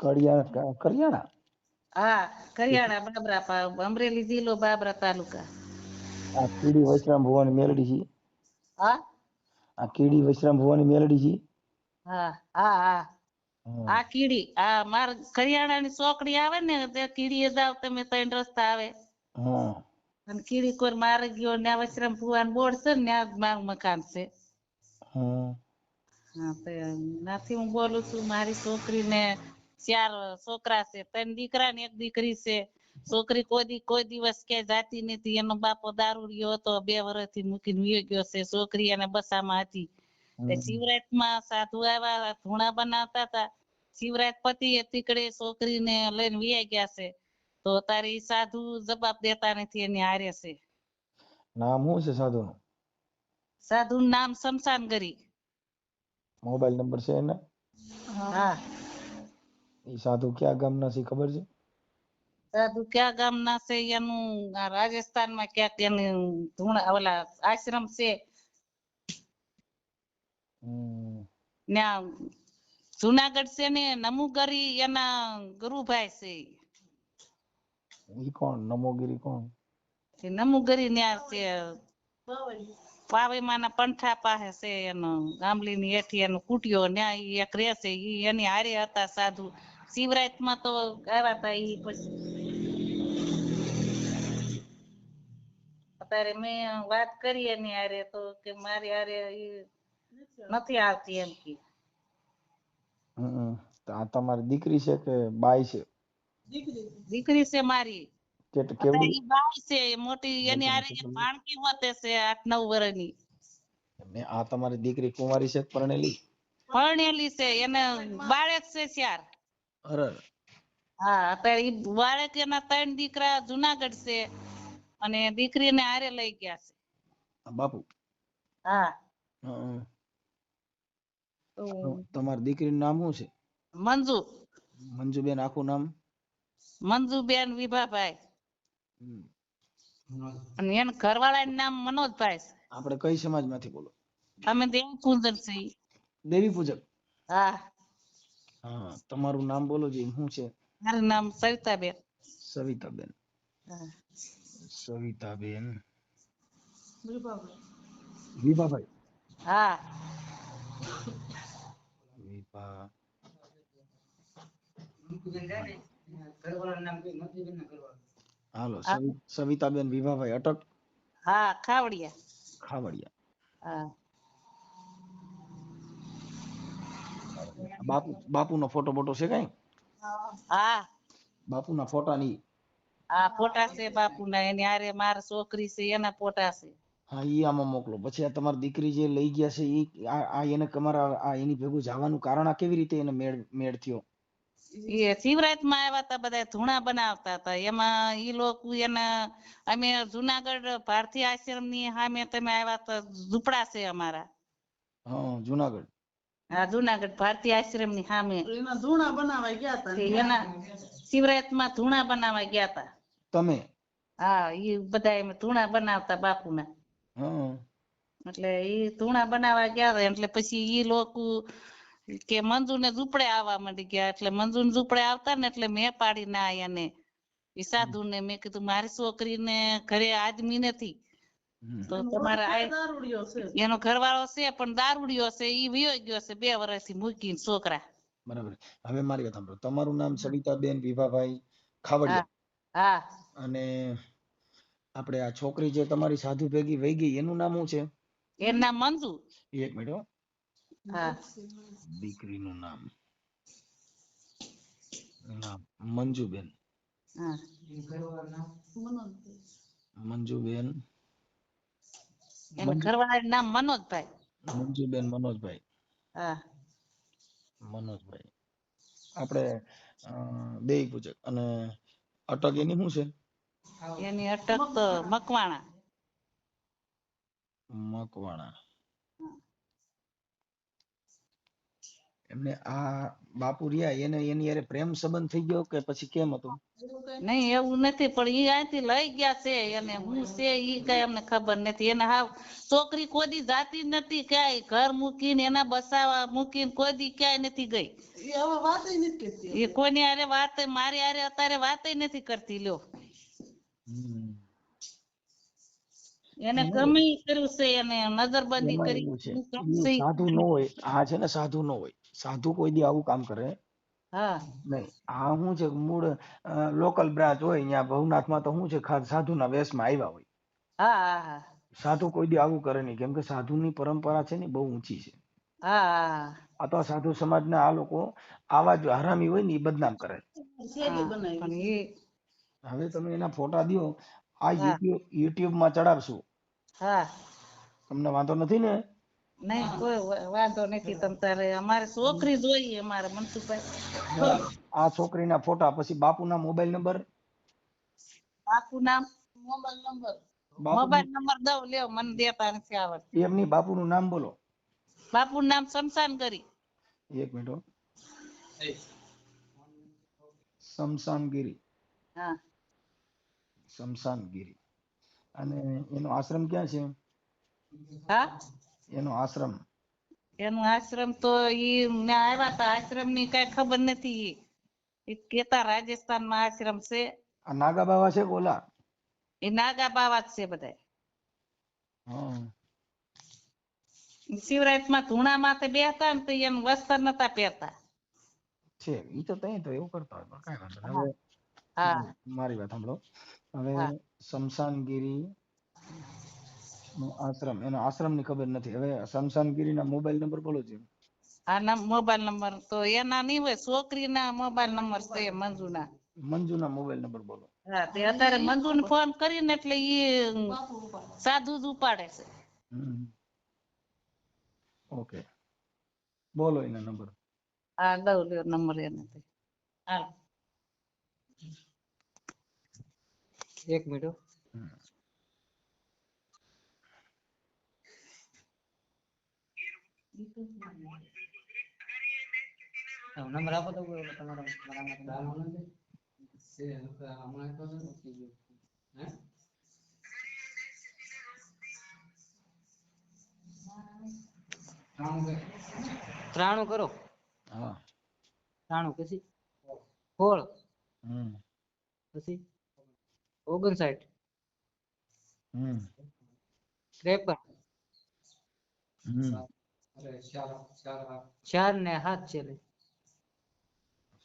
કરિયાણા કરિયાણા? હા કરિયાણા બાબરા પા- અમરેલી જિલ્લો બાબરા તાલુકા. આ કીડી વૈશ્રામ ભુવાની મેલડી છે? હા? આ કીડી વૈશ્રામ ભુવાની મેલડી છે? હા હા હા. આ કીડી આ માર કરિયાણાની ચોકડી આવે ને તે કીડીએ જાવ તમે ત્રણ રસ્તા આવે. હમ અને કીડી કોર મારે ગયો ને વૈશ્રામ ભુવાન બોર્ડ છે ને ત્યાં માર મકાન છે. હમ. હા તો નાથી હું બોલું છું મારી છોકરીને ચાર છોકરા છે ત્રણ દીકરા ને એક દીકરી છે. છોકરી કોઈ દી કોઈ દિવસ ક્યાંય જાતી નથી. એનો બાપો દારૂડિયો હતો બે વર્ષથી મૂકીને વયો ગયો છે. છોકરી એને બસામાં હતી. શિવરાતમાં સાધુ આવ્યા ધૂણા બનાવતા હતા. શિવરાત પતિ તીકડે છોકરીને લઈને વયા ગયા છે. તો તારે સાધુ જવાબ દેતા નથી એની હારે છે. નામ શું છે સાધુ સાધુ નામ શમશાનગરી મોબાઈલ નંબર છે એના? હા. એ સાધુ ક્યાં ગામના છે ખબર છે? સાધુ ક્યાં ગામના છે? એનું રાજસ્થાનમાં ક્યાંક એની ધૂણા ઓલા આશ્રમ છે. ત્યાં જુનાગઢ છે ને નમુગરી એના ગુરુભાઈ છે. ઈ કોણ? નમોગીરી કોણ? નમુગરી ન્યા છે. પાવીમાના પંઠા પાસે છે એનો ગામલીની હેઠી એનો કુટિયો ન્યા એક રહે છે. ઈ એની હારે હતા સાધુ. શિવરાતમાં તો આવ્યા હતા ઈ પછી અત્યારે મેં વાત કરી એની હારે તો કે મારી આરે ઈ નથી આવતી એમ કે આ તમારી દીકરી છે કે બાઈ છે દીકરી છે મારી કેવડી બાઈ છે મોટી એની એક ભાણકી હોતે છે આઠ નવ વર્ષની ને આ તમારી દીકરી કુંવારી છે પરણેલી પરણેલી છે એને બાળક છે ચાર હા અત્યારે ઈ બાળક એના ત્રણ દીકરા જુનાગઢ છે અને દીકરીને હારે લઈ ગયા છે. બાપુ? હા. તમારી દીકરીનું નામ શું છે? મંજુ. મંજુબેન આખું નામ? મંજુબેન વિભાભાઈ. અને એના ઘરવાળાનું નામ મનોજભાઈ છે. આપણે કઈ સમાજમાંથી બોલો? અમે દેવી પૂજન છે દેવી પૂજક હા. હા તમારું નામ બોલો જી શું છે? મારું નામ સવિતાબેન. સવિતાબેન. સવિતાબેન. વિભાભાઈ. હા. વિભા. હાલો સવિતાબેન વિભાભાઈ અટક. હા ખાવડિયા. ખાવડિયા. હા. બાપુ બાપુનો ફોટો બોટો છે કઈ? હા. બાપુના ફોટા ની? આ ફોટા છે બાપુના એની આરે માર છોકરી છે એના ફોટા છે. હા ઈ આમાં મોકલો. પછી આ તમારી દીકરી જે લઈ ગયા છે ઈ આ એને તમારા આ એની ભેગું જવાનું કારણ આ કેવી રીતે એને મેળ મેળ થયો? એ શિવરાતમાં આવ્યા તા બધા ધૂણા બનાવતા હતા એમાં ઈ લોકો એના અમે જુનાગઢ ભારતીય આશ્રમની સામે તમે આવ્યા તા ઝૂંપડા છે અમારા. હા જુનાગઢ. હા જુનાગઢ ભારતીય આશ્રમની સામે એના ધૂણા બનાવવા ગયા હતા એના શિવરાતમાં ધૂણા બનાવવા ગયા તા. તમે? હા ઈ બધા એમ ધૂણા બનાવતા બાપુના. એટલે એ ધૂણા બનાવવા ગયા તા એટલે પછી ઈ લોકો કે મંજુ ને ઝૂંપડે આવવા માંડી ગયા. એટલે મંજુ ને ઝૂંપડે આવતા ને એટલે મેં પાડી ના. એને ઈ સાધુ ને મેં કીધું મારી છોકરી ને ઘરે આદમી નથી. તો તમારે છે એનો ઘરવાળો છે પણ દારૂડિયો છે ઈ વિયો ગયો છે બે વર્ષથી મૂકીને છોકરા બરાબર હવે મારી વાત સાંભળો તમારું નામ સવિતાબેન વિભાભાઈ ખાવડિયા હા અને આપણે આ છોકરી જે તમારી સાધુ ભેગી વહી ગઈ એનું નામ શું છે એનું નામ મંજુ એક મિનિટ હો હા દીકરીનું નામ નામ મંજુબેન હા મંજુબેન એના ઘરવાળાનું નામ મનોજભાઈ. મંજુબેન મનોજભાઈ. હા. મનોજભાઈ. આપણે દેવી પૂજક. અને અટક એની શું છે? એની અટક તો મકવાણા. મકવાણા. એમને આ બાપુ રહ્યા એને એની હારે પ્રેમ સંબંધ થઈ ગયો કે પછી કેમ હતું? નહીં એવું નથી પણ ઈ અહીંથી લઈ ગયા છે એને હું છે ઈ કઈ અમને ખબર નથી. એને હાવ છોકરી કોદી જાતી નથી ક્યાંય ઘર મૂકીને એના બસાવા મૂકીને કોઈ દી ક્યાંય નથી ગઈ. એ કોની વાત નથી કરતી. હારે વાત મારી હારે અત્યારે વાત નથી કરતી લ્યો. એને ગમે કર્યું છે એને નજરબંધી કરી સાધુ ન હોય આ છે ને સાધુ ન હોય. સાધુ કોઈ દી આવું કામ કરે? હા. નહીં. આ શું છે મૂળ લોકલ બ્રાન્ચ હોય અહીંયા ભવનાથમાં તો શું છે સાધુના વેશમાં આવ્યા હોય. સાધુ કોઈ દી આવું કરે નહીં. કેમ કે સાધુની પરંપરા છે ને બહુ ઊંચી છે. આ તો સાધુ સમાજના આ લોકો આવા જ હરામી હોય ને એ બદનામ કરે. હવે તમે એના ફોટા દો આ યુટ્યુબમાં ચડાવશું. તમને વાંધો નથી ને? નહીં કોઈ વાંધો નથી તમ તારે. અમારે છોકરી જોઈએ અમારે મનસુખભાઈ. આ છોકરીના ફોટા પછી બાપુના મોબાઈલ નંબર? બાપુના મોબાઈલ નંબર. મોબાઈલ નંબર દઉં લ્યો મને દેતા નથી આવડતું. એમની બાપુનું નામ બોલો. બાપુનું નામ શમશાન કરી એક મિનિટ હો. શમશાનગીરી હા. શમશાનગીરી અને એનો આશ્રમ ક્યાં છે? હા? એનો આશ્રમ. એનો આશ્રમ તો ઈ મેં આવ્યા તા આશ્રમની કઈ ખબર નથી. ઈ. કેતા રાજસ્થાનમાં આશ્રમ છે. આ નાગા બાવા છે બોલા એ નાગા બાવા જ છે બધા હા શિવરાતમાં ધૂણા માથે બેહતા ને તો એમ વસ્ત્ર નતા પહેરતા. છે ઈ તો તઈ તો એવું કરતા હોય પણ કઈ વાંધો હવે મારી વાત સાંભળો. હવે. શમશાનગીરી આશ્રમ એનો આશ્રમની ખબર નથી. હવે શમશાનગીરી ના મોબાઈલ નંબર બોલો છે આ મોબાઈલ નંબર તો એના નહીં હોય છોકરી ના મોબાઈલ નંબર છે મંજુ ના મંજુ ના મોબાઈલ નંબર બોલો. હા તે અત્યારે મંજુ ને ફોન કરીને એટલે ઈ સાધુ જ ઉપાડે છે. ઓકે. બોલો એનો નંબર હા દઉં લ્યો નંબર એને તે. હાલ. એક મિનિટ હો. હા, નંબર આપો તો બરોબર તમારો મારામાંથી. હે? ત્રાણું કરો. હા. ત્રાણું પછી? ફોળ હમ. પછી? ઓગણસાઠ. હમ. ત્રેપન. હમ. ચાર ને હાથ છે લે.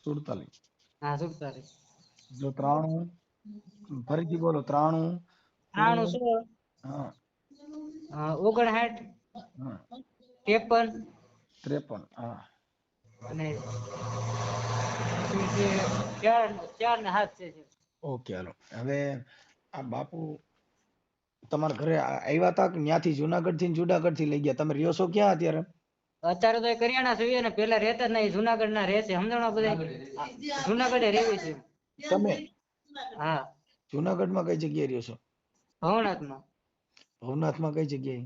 સુડતાલીસ. હા સુડતાલીસ. જો ત્રાણું ફરીથી બોલો ત્રાણું. ત્રાણું સો. ઓગણસાઠ. ત્રેપન. ત્રેપન હા. અને ચાર ચાર ને હાથ છે ઓકે હાલો. હવે આ બાપુ તમારા ઘરે આવ્યા તા કે ન્યાથી જુનાગઢથી જુનાગઢથી લઈ ગયા? તમે રહ્યો છો ક્યાં અત્યારે? અત્યારે તો એ કરિયાણા જોઈએ ને પેલા રહેતા જ નહીં જુનાગઢ ના રહે છે. સમજણો બધા? જુનાગઢે રહેવું છે. તમે? હા. જુનાગઢમાં કઈ જગ્યાએ રહ્યો છો? ભવનાથમાં. ભવનાથમાં કઈ જગ્યાએ?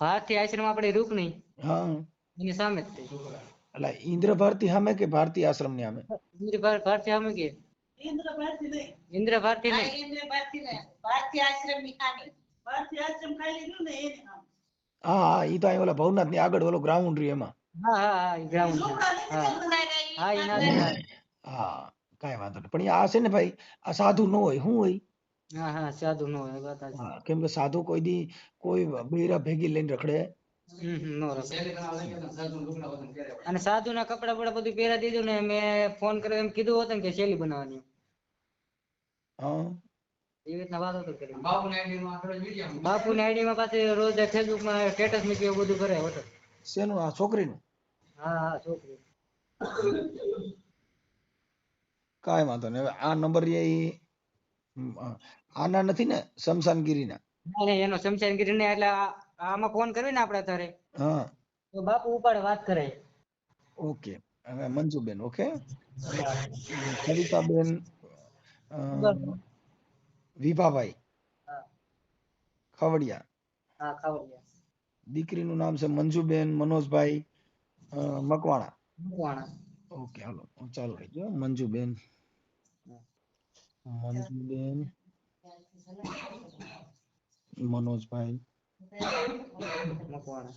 ભારતી આશ્રમ આપણે રૂકની હા. એની સામે જ એટલે ઇન્દ્ર ભારતી સામે કે ભારતી આશ્રમની સામે? ઇન્દ્ર ભારતી સામે કે? ઇન્દ્ર ભારતી નહીં ઇન્દ્ર ભારતી નહીં ઇન્દ્ર ભારતી આશ્રમની. ભારતી આશ્રમ ખાલી રહ્યું ને એની હા હા ઈ તો અહીં ઓલા ભવનાથની આગળ ઓલો ગ્રાઉન્ડ રહ્યો એમાં હા હા નથી હા પહેરતા. હા ઈ હા. હા વાંધો નહીં પણ આ છે ને ભાઈ આ સાધુ ન હોય શું હોય હા હા સાધુ નો હોય વાત હા કેમ કે સાધુ કોઈ દી કોઈ બેરા ભેગી લઈને રખડે. અને સાધુ ના કપડા બપડા બધું પહેરા દીધું ને મેં ફોન કર્યો એમ કીધું હતું ને કે શેલી બનાવવાની હા એવી રીતના વાત હતો કરી બાપુ ની આઈડી માં પાછી રોજ ફેસબુકમાં સ્ટેટસ મૂક્યું એવું બધું કરે હોત શેનું? આ છોકરીનું? હા હા છોકરી. કાંઈ વાંધો નહીં. હવે આ નંબર એ આના નથી ને શમશાનગીરીના? નહીં, ના એનો શમશાનગીરી ને એટલે આમાં ફોન કર્યો ને આપણે અત્યારે. હા. તો બાપુ ઉપાડે વાત કરે. ઓકે. હવે મંજુબેન ઓકે? સરિતાબેન વિભાભાઈ. ખવડિયા. હા દીકરીનું નામ છે મંજુબેન મનોજભાઈ મકવાણા. મકવાણા. ઓકે હાલો ચાલુ રહી ગયો મંજુબેન. મંજુબેન મનોજભાઈ. મકવાણા.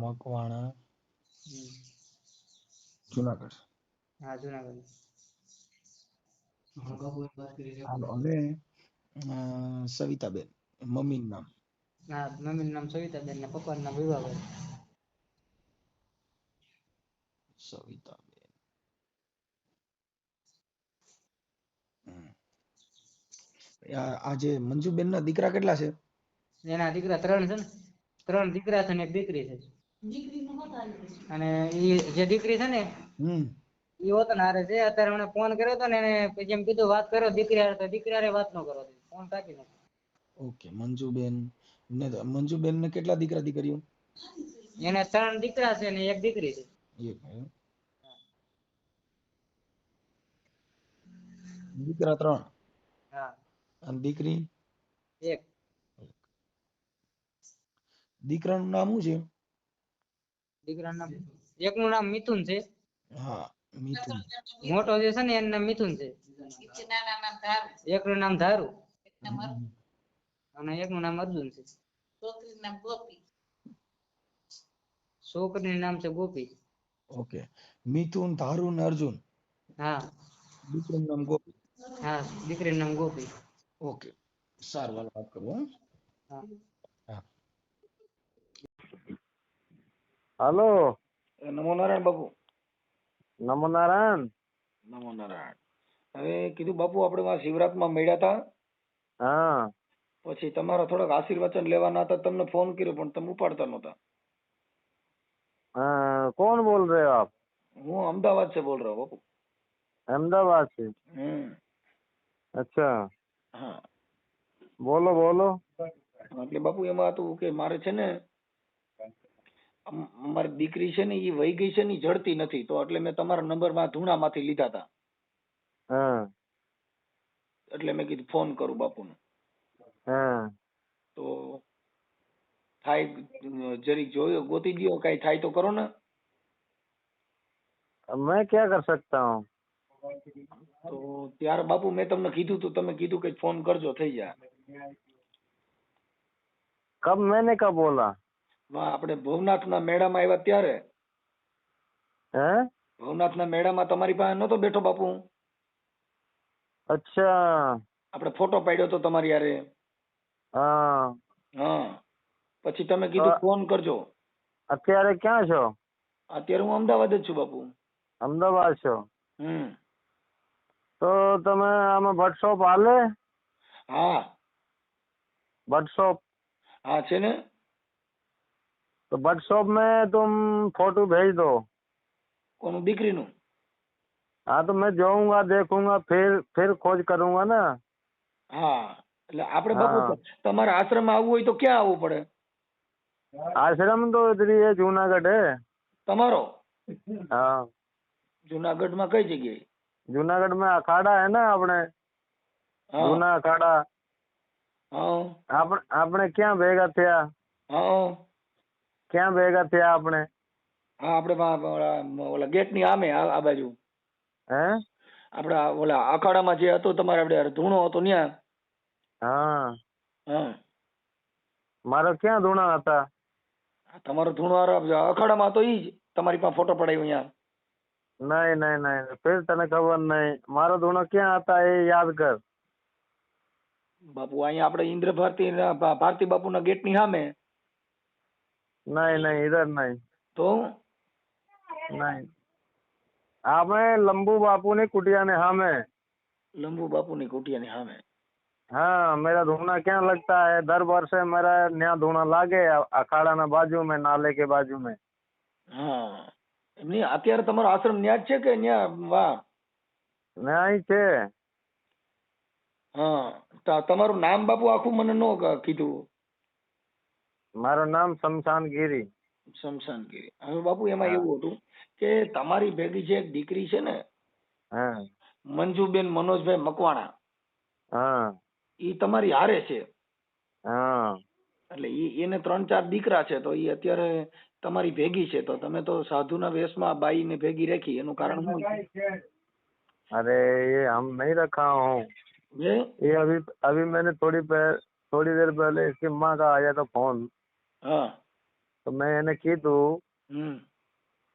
મકવાણા. જુનાગઢ. હા જુનાગઢ. હાલો સવિતાબેન મમ્મીનું નામ. હા મમ્મીનું નામ સવિતાબેન ને પપ્પાનું નામ વિભાબેન. સવિતાબેન. આજે આ આ જે મંજુબેન ના દીકરા કેટલા છે? એના દીકરા ત્રણ છે ને. ત્રણ દીકરા છે ને એક દીકરી છે. અને એ જે દીકરી છે ને હમ. ઈ વતન હારે છે અત્યારે મને ફોન કર્યો તો ને એને પછી એમ કીધું વાત કરો દીકરી હારે તો દીકરી હારે વાત ન કરો. ફોન કાપી નાખ્યો ઓકે મંજુબેન ને મંજુબેન ને કેટલા દીકરા દીકરીઓ? એને ત્રણ દીકરા છે ને એક દીકરી છે. દીકરા ત્રણ? હા. અને દીકરી? એક. દીકરાનું નામ શું દીકરાનું નામ એકનું નામ મિથુન છે છે. હા. મિથુન મોટો જે છે ને એનું નામ મિથુન છે. નીચે નાના નામ ધારું એકનું નામ ધારુ. એકના મારું અને એકનું નામ અર્જુન છે. છોકરીનું નામ ગોપી છોકરીનું નામ છે ગોપી. ઓકે. મિથુન ધારુ ને અર્જુન. હા. દીકરાનું નામ ગોપી. હા દીકરીનું નામ ગોપી. ઓકે. સારું હાલો વાત કરું હો. હા. હલો. એ નમો નારાયણ બાપુ નમો નારાયણ. નમો નારાયણ. હવે કીધું બાપુ આપણે શિવરાતમાં મળ્યા હતા હા. પછી તમારા થોડાક આશીર્વચન લેવાના હતા તમને ફોન કર્યો પણ તમે ઉપાડતા નહોતા. કોણ બોલ રહે આપ? હું અમદાવાદ से બોલ રહ્યો બાપુ. અમદાવાદ છે? અચ્છા. હા. બોલો બોલો. એટલે બાપુ એમાં હતું કે મારે છે ને અમ- અમારી દીકરી છે ને એ વહી ગઈ છે ને ઈ જડતી નથી તો એટલે મેં તમારા નંબર માં ધૂણામાંથી લીધા હતા हाँ એટલે મેં કીધું ફોન કરું બાપુને हाँ તો થાય જરીક જોયો ગોતી દ્યો કઈ થાય તો કરો ને अब मैं क्या कर सकता हूँ તો ત્યારે બાપુ મેં તમને કીધું તું તમે કીધું કે ફોન કરજો થઈ જાય कब मैंने कब बोला માં આપણે ભવનાથના મેળામાં આવ્યા ત્યારે? હે? ભવનાથના મેળામાં તમારી પાસે નહોતો બેઠો બાપુ. અચ્છા. આપણે ફોટો પાડ્યો તો તમારી યારે હા. હા. પછી તમે કીધું ફોન કરજો. અત્યારે ક્યાં છો? અત્યારે હું અમદાવાદ જ છું બાપુ. અમદાવાદ છો? હમ. તો તમે આમાં વર્કશોપ હાલે? હા. વર્કશોપ હા છે ને? तो भट्ट शॉप में तुम फोटो भेज दो કોનું દીકરીનું हाँ तो मैं जाऊंगा देखूंगा फिर फिर खोज करूंगा ना હા એટલે આપણે હા. બાપુ તમારા આશ્રમમાં આવવું હોય તો ક્યાં આવવું પડે आश्रम तो इधर ही है जूनागढ़ है તમારો हाँ જુનાગઢમાં કઈ જગ્યાએ जूनागढ़ में अखाड़ा है ना अपने હા जूना अखाड़ा હા આપણે આપણે ક્યાં ભેગા થયા હા ક્યાં ભેગા થયા આપણે? હા આપણે ઓલા ગેટની આમે આ બાજુ. હે? આપણે ઓલા અખાડામાં જે હતો તમારે આપણે ધૂણો હતો ત્યાં હા. હા. મારો ક્યાં ધૂણા હતા? તમારો ધૂણો અખાડામાં હતો ઈ જ. તમારી પાસે ફોટો પડાયો અહીંયા નહીં નહીં નહીં ફિર તને ખબર નહીં. મારો ધૂણો ક્યાં હતા એ યાદ કર. બાપુ અહીંયા આપણે ઇન્દ્ર ભારતી ભારતી બાપુના ભા- ભારતી બાપુના ગેટ ની સામે નહીં નહીં ઇધર નહીં તો નહીં આપણે લંબુ બાપુની કુટિયાને સામે લંબુ બાપુની કુટિયાની સામે हाँ मेरा धूना क्या लगता है दर वर्षे मेरा नया धूना लागे अखाड़ा ना बाजू में नाले के बाजू में હા એમની અત્યારે તમારો આશ્રમ ન્યા જ છે કે ન્યા વાહ नया ही છે હા તા- તમારું નામ બાપુ આખું મને નો ક- કીધું મારું નામ શમશાન ગીરી શમશાનગીરી હવે બાપુ એમાં હા. એવું હતું કે તમારી ભેગી જે એક દીકરી છે ને હા મંજુબેન મનોજભાઈ મકવાણા હા ઈ તમારી હારે છે હા એટલે ઈ એને ત્રણ ચાર દીકરા છે તો ઈ અત્યારે તમારી ભેગી છે તો તમે તો સાધુના વેશમાં બાઈને ભેગી રાખી એનું કારણ શું છે? अरे ये हम नहीं रखा हूँ જે ये अभी अभी मैंने थोड़ी पह, थोड़ी देर पहले इसकी माँ का आया था फोन હા हाँ। तो मैंने तू हम्म।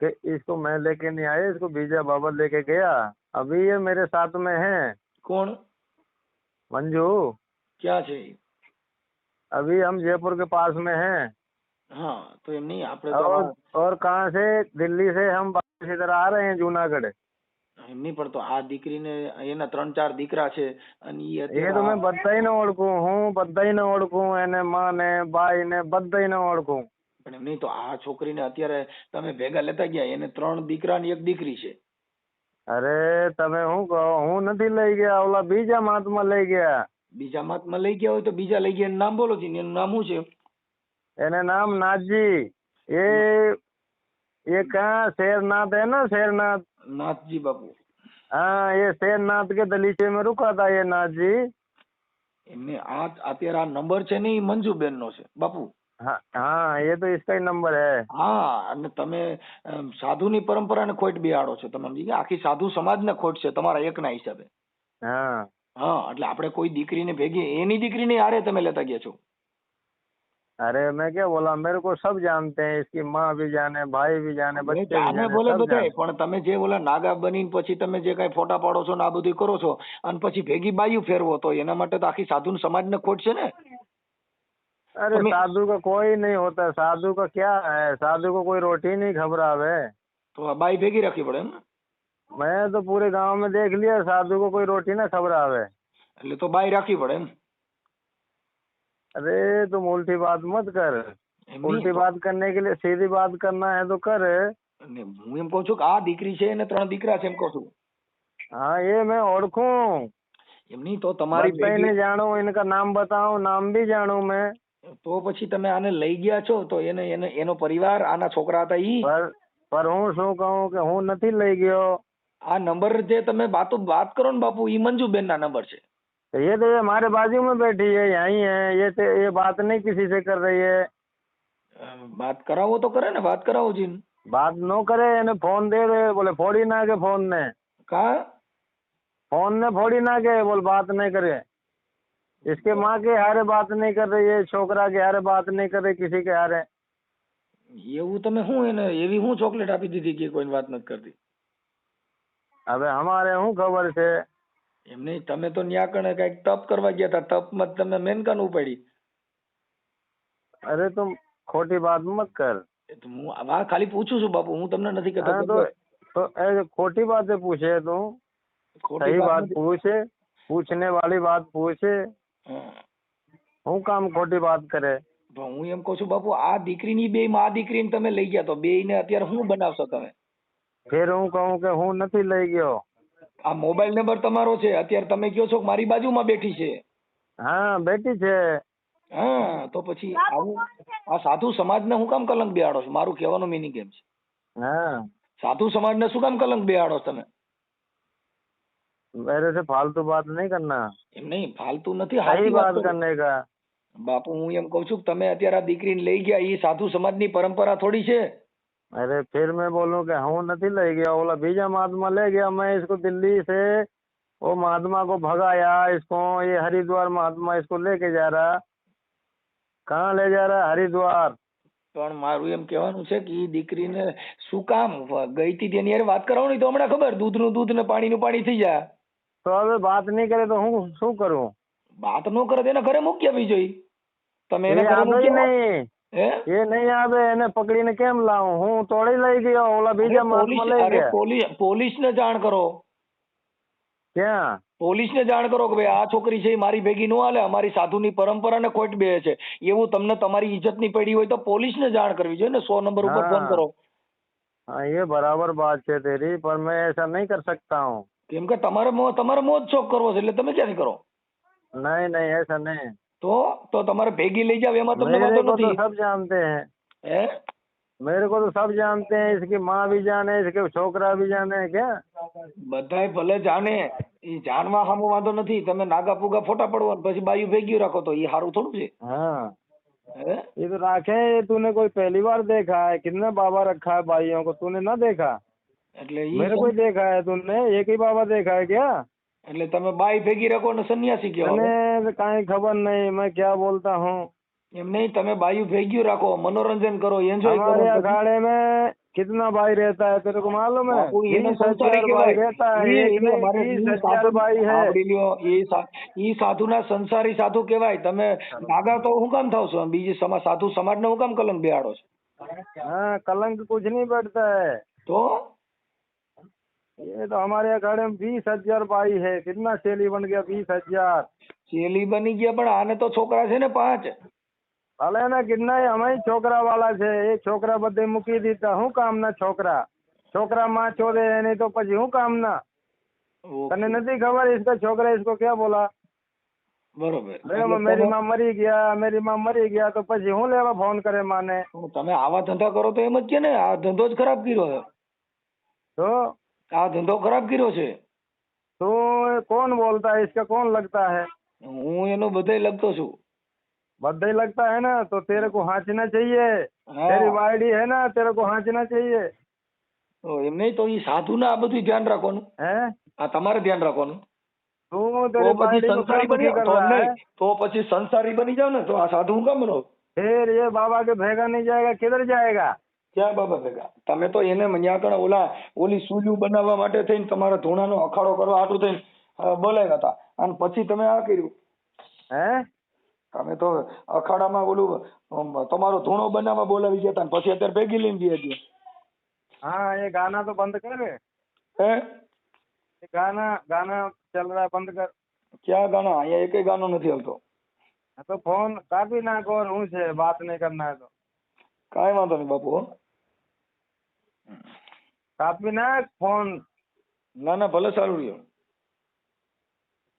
कि इसको मैं लेके नहीं आया इसको बीजा बाबा लेके गया। अभी ये मेरे साथ में है। कौन? मंजू। क्या चाहिए अभी हम जयपुर के पास में हैं। हाँ तो नहीं आप तो और, और कहाँ से? दिल्ली से हम इधर आ रहे हैं जूनागढ़। એમની નહીં પણ તો આ દીકરીને એના ત્રણ ચાર દીકરા છે અને એ એ તો મેં બધાયને ઓળખું. હું બધાયને ઓળખું એને માં ને ભાઈ ને બધાયને ઓળખું. પણ એમ નહીં તો આ છોકરીને અત્યારે તમે ભેગા લેતા ગયા. એને ત્રણ દીકરા ને એક દીકરી છે. અરે તમે હું કહો? હું નથી લઈ ગયા. ઓલા બીજા મહાત્મા લઈ ગયા. બીજા મહાત્મા લઈ ગયા હોય તો બીજા લઈ ગયા. એનું નામ બોલો છે એનું નામ શું છે? એને નામ નાજી. એ ये कहाँ शेरनाथ है ना शेरनाथ નાથજી બાપુ हाँ ये शेरनाथ के दलीचे में रुका था ये नाथजी એમને આ અત્યારે આ નંબર છે ને એ મંજુબેન નો છે બાપુ हाँ हाँ ये तो इसका ही नंबर है હા અને તમે અમ, સાધુની પરંપરાને ખોટ બિહાડો છો તમે સમજી ગયા આખી સાધુ સમાજને ખોટ છે તમારા એકના હિસાબે हाँ હા એટલે આપણે કોઈ દીકરીને ભેગી એની દીકરીને હારે તમે લેતા ગયા છો अरे मैं क्या बोला मेरे को सब जानते हैं इसकी माँ भी जाने भाई भी जाने बच्चे भी જાણે जाने બોલે सब બધાય जाने પણ તમે જે ઓલા નાગા બનીને પછી તમે જે કાંઈ ફોટા પાડો છો ને આ બધું કરો છો અને પછી ભેગી બાયું ફેરવો તો એના માટે તો આખી સાધુ સમાજને ખોટ છે ને अरे हमें- साधु का कोई नहीं होता साधु का क्या है साधु को कोई रोटी नहीं खबरावे તો આ બાઈ ભેગી રાખવી પડે એમ मैं तो पूरे गांव में देख लिया साधु को कोई रोटी ना खबरावे એટલે તો બાઈ રાખવી પડે એમ अरे तुम उल्टी बात मत कर એમ નહીં उल्टी તો- बात करने के लिए सीधी बात करना है तो कर અને હું એમ કહું છું કે આ દીકરી છે અને ત્રણ દીકરા છે એમ કહું છું हाँ ये मैं ओळखूं એમ નહીં તો તમારી बधाई ने ભેગી जानो इनका नाम बताओ नाम भी जानू मैं તો પછી તમે આને લઈ ગયા છો તો એને એને એનો પરિવાર આના છોકરા હતા ઈ पर पर હું શું કહું કે હું નથી લઈ ગયો આ નંબર જે તમે બાતો વાત કરો ને બાપુ ઈ મંજુબેન ના નંબર છે तो ये तो ये हमारे बाजू में बैठी है यहीं है ये तो ये बात नहीं किसी से कर रही है। बात करा वो तो करे ना बात कराओ जिन। बात नो करे ने फ़ोन दे रहे बोले फोड़ी ना के फ़ोन ने। कहा फ़ोन ने फोड़ी ना के बोल बात नहीं करे। इसके तो- माँ के हारे बात नहीं कर रही है छोकरा के हारे बात नहीं कर रही किसी के हारे। ये वो तो मैं हूँ ये भी हूँ चॉकलेट आपी दीदी की कोई बात मत कर दी। अबे हमारे हूँ खबर से। એમ નહીં તમે તો ન્યા કણે કઈક તપ કરવા ગયા હતા તપમાં જ તમે મેનકાન ઉપાડી અરે તું ખોટી વાત મત કર એ તો હું આ વાત ખાલી પૂછું છું બાપુ હું તમને નથી કહેતો हाँ કે तो तो ऐसे खोटी बातें पूछे तू ખોટી सही વાત बात નથી. पूछे पूछने वाली बात पूछे હા. હું કામ ખોટી વાત કરે તો હું એમ કહું છું બાપુ આ દીકરીની બે માં આ દીકરીને તમે લઈ ગયા તો બે ને અત્યારે શું બનાવશો તમે ફેર હું કહું કે હું નથી લઈ ગયો આ મોબાઈલ નંબર તમારો છે અત્યારે તમે કહો છો કે મારી બાજુમાં બેઠી છે હા બેટી છે હા તો પછી આવું આ સાધુ સમાજને હું કામ કલંક બેહાડો છો મારું કહેવાનો મિનિંગ એમ છે हाँ સાધુ સમાજને શું કામ કલંક બેહાડો છો તમે मेरे से फालतू बात नहीं करना એમ નહીં ફાલતુ નથી सही સાચી વાત बात કરો. करने का બાપુ હું એમ કહું છું કે તમે અત્યારે આ દીકરીને લઈ ગયા એ સાધુ સમાજની પરંપરા થોડી છે अरे फिर मैं बोलूं कि હું નથી લઈ गया बोला बीजा महात्मा ले गया मैं इसको दिल्ली से वो महात्मा को भगाया इसको ये हरिद्वार महात्मा इसको लेके जा रहा कहाँ ले जा रहा हरिद्वार પણ મારું એમ કહેવાનું છે કે એ દીકરીને શું કામ વ- ગઈ હતી તેની હારે વાત કરાવો ને તો હમણાં ખબર દૂધનું દૂધ ને પાણીનું પાણી થઈ જાય તો હવે વાત નહીં કરે તો હું શું કરું વાત ન કરે તો એના ઘરે મૂકી આપવી જોઈએ તમે એ એના ઘરે આવે મૂકી આવો. નહીં હે એ નહીં આવે એને પકડીને કેમ લાવું? હું તોડી લઈ ગયો ઓલા બીજા માણસમાં લઈ ગયા. પોલીસ પોલીસને જાણ કરો. ક્યાં? પોલીસને જાણ કરો કે ભાઈ આ છોકરી છે મારી ભેગી ન હાલે અમારી સાધુની પરંપરાને ખોટ બે છે. એવું તમને તમારી ઇજ્જતની પડી હોય તો પોલીસ ને જાણ કરવી જોઈએ ને સો નંબર ઉપર ફોન કરો. હા એ બરાબર વાત છે તેરી પણ મેં એસા નહીં કરી શકતા હું. કેમ કે તમારે તમારે મોજ શોખ કરવો છે એટલે તમે ક્યાં કરો? નહીં નહીં એસા નહીં. તો તો તમારે ભેગી લઈ જાવ એમાં તમને मेरे વાંધો को तो નથી सब जानते हैं હે मेरे को तो सब जानते हैं इसकी माँ भी जाने इसके छोकरा भी जाने क्या બધાય ભલે જાણે એ જાણવા સામો વાંધો નથી તમે નાગા પૂગા ફોટા પડવો ને પછી બાયું ભેગી રાખો તો એ સારું થોડું છે हाँ हैं? ये तो राखे हैं, ये तूने कोई पहली बार देखा है कितने बाबा रखा है भाइयों को तूने ना देखा એટલે ઈ मेरे को ही देखा है तूने एक ही बाबा देखा है क्या એટલે તમે બાઈ ભેગી રાખો ને સન્યાસી કહેવાય मैंने कहीं खबर नहीं मैं क्या बोलता हूँ એમ નહીં તમે બાયું ભેગ્યું રાખો મનોરંજન કરો એન્જોય કરો हमारे પછી- अखाड़े में कितना भाई रहता है तेरे को मालूम है બાપુ, એને बीस સંસારી हजार भाई કહેવાય. रहता है ઈ- एक ઈ में અમારે बीस ઈ हजार સાધુ- भाई है સાંભળી લ્યો, ઈ સા- ઈ સાધુના સંસારી સાધુ કહેવાય તમે નાગા તો હું કામ થાવ છો બીજી સમા સાધુ સમાજને હું કામ કલંક બેહાડો છો हाँ कलंक कुछ नहीं बैठता है તો ये तो हमारे अखाड़े में बीस हज़ार पाई है। कितना चेली बन गया बीस हज़ार? चेली बनी गया पर आने तो छोकरा से ना पाँच। भले ना कितना है हमारी छोकरा वाला से। एक छोकरा बदे मुकी देता तो हूँ काम ना छोकरा। छोकरा माँ छोरे है नहीं तो पची हूँ काम ना। तने तो- नहीं खबर इसका छोकरा इसको क्या बोला? बरोबर। मेरी माँ मरी गया मेरी माँ मरी गया तो पची हूँ ले फ़ोन करे माँ ने। तो तमें आवा धंधा करो तो ये क्या ना? धंधो खराब की तो આ ધંધો ખરાબ કર્યો છે तो कौन बोलता है इसका कौन लगता है હું એનો બધાય લગતો છું बद्दे लगता है ना तो तेरे को हाँचना चाहिए હા. तेरी वाइडी है ना तेरे को हाँचना चाहिए તો એમ નહીં તો ઈ સાધુને આ બધું ધ્યાન રાખવાનું हैं આ તમારે ધ્યાન રાખવાનું तू તો तेरी પછી वाइडी को સંસારી क्या બની दुखी कर તો रहा है નહીં તો પછી સંસારી બની જાવ ને તો આ સાધુ હું કામ બનો फिर ये बाबा के भेगा नहीं जाएगा किधर जाएगा ક્યાં બાબા ભેગા? તમે તો એને મન્યાકણ ઓલા ઓલી સુલ્યું બનાવવા માટે થઈને તમારા ધૂણાનો અખાડો કરવા આટલું થઈને બોલાવ્યા હતા. અને પછી તમે આ કર્યું? હે? તમે તો અખાડામાં ઓલું તમારો ધૂણો બનાવવા બોલાવી ગયા પછી અત્યારે ભેગી લઈને ગયા. છીએ હા એ ગાના તો બંધ કરે. હે? એ ગાના ગાના ચાલ બંધ કર. ક્યાં ગાના? અહીંયા એકેય ગાનો નથી હાલતો તો ફોન કાપી નાખો હું છે વાત નહીં કરી નાખો કઈ વાંધો નહીં બાપુ કાપી નાખ ફોન. ના ના ભલે સારું રહ્યો.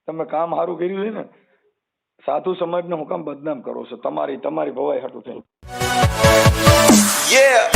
તમે કામ સારું કર્યું છે ને સાધુ સમાજને હું કામ બદનામ કરો છો. તમારી તમારી ભવાઈ હાટું થયું Yeah.